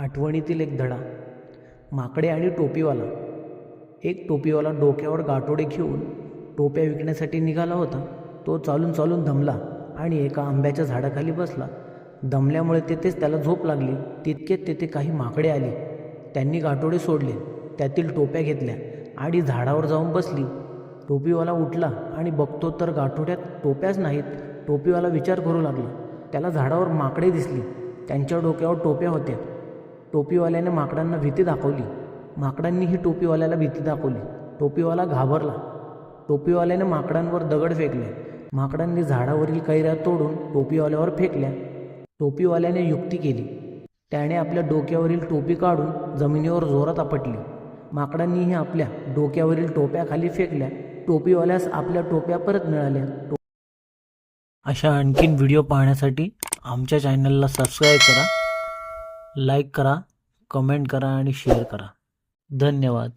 आठवणीतील एक धडा. माकडे आणि टोपीवाला. एक टोपीवाला डोक्यावर गाठोडे घेऊन टोप्या विकण्यासाठी निघाला होता. तो चालून चालून दमला आणि एका आंब्याच्या झाडाखाली बसला. दमल्यामुळे तेथेच त्याला झोप लागली. तितकेच तेथे काही माकडे आली. त्यांनी गाठोडे सोडले. त्यातील टोप्या घेतल्या आणि झाडावर जाऊन बसली. टोपीवाला उठला आणि बघतो तर गाठोड्यात टोप्याच नाहीत. टोपीवाला विचार करू लागला. त्याला झाडावर माकडे दिसली. त्यांच्या डोक्यावर टोप्या होत्या. टोपीवाल्याने माकडांना भीती दाखवली. माकडांनी ही टोपीवाल्याला भीती दाखवली. टोपीवाला घाबरला. टोपीवाल्याने माकडांवर दगड फेकले. माकडांनी झाडावरील कैऱ्या तोडून टोपीवाल्यावर फेकल्या. टोपीवाल्याने युक्ती केली. त्याने आपल्या डोक्यावरील टोपी काढून जमिनीवर जोरात आपटली. माकडांनीही आपल्या डोक्यावरील टोप्याखाली फेकल्या. टोपीवाल्यास आपल्या टोप्या परत मिळाल्या. अशा आणखीन व्हिडिओ पाहण्यासाठी आमच्या चॅनलला सबस्क्राईब करा. लाईक करा कमेंट करा आणि शेअर करा. धन्यवाद.